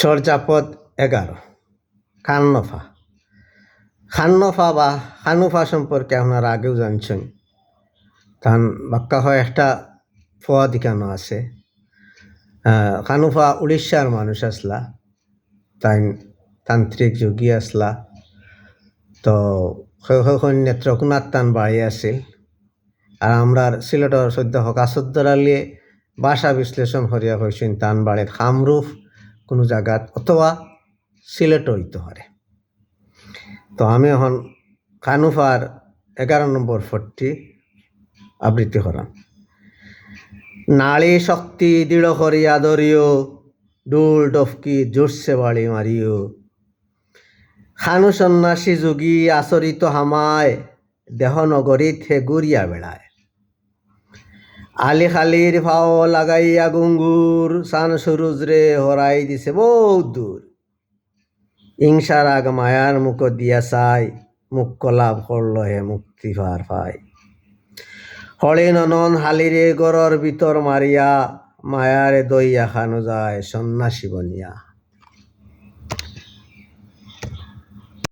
চর্যাপদ এগারো, খান্নফা। খান্নফা বা খানুফা সম্পর্কে আপনারা আগেও জানছেন। তান বাক্কা হয় একটা ফোয়া দিকানো আছে। খানুফা উড়িষ্যার মানুষ আসলা তাই তান্ত্রিক যোগী আসলা। তো সেইখন নেত্রকোনাথ তান বাড়ি আছিল। আর আমরা সিলেটর সদ্য হকাসদ্দর আলিয়ে ভাষা বিশ্লেষণ করিয়া হয়েছেন তান বাড়ির খামরুফ কোনো জায়গাত অথবা সিলেট হইতে পারে। তো আমি এখন খানুফার এগারো নম্বর ফটটি আবৃত্তি করাম। নারী শক্তি দৃঢ় করিয়া ধরিও ডুল ডফকি জোরসে বাড়ি মারিও। খানু সন্ন্যাসী যোগী আচরিত হামায়, দেহ নগরীত হে গুরিয়া বেড়ায়। আলি খালির ফাও লাগাইয়া গুঙ্গুর, সান সুরুজ রে হরাই দিছে বহুত দূর। ইংসার আগ মায়ার মুখ দিয়া চাই, মুখ কলাপ করল হে মুক্তি ভার পাই। হলে ননন হালিরে গরর ভিতর মারিয়া মায়ারে দইয়া খানো যায় সন্ন্যাসী বনিয়া।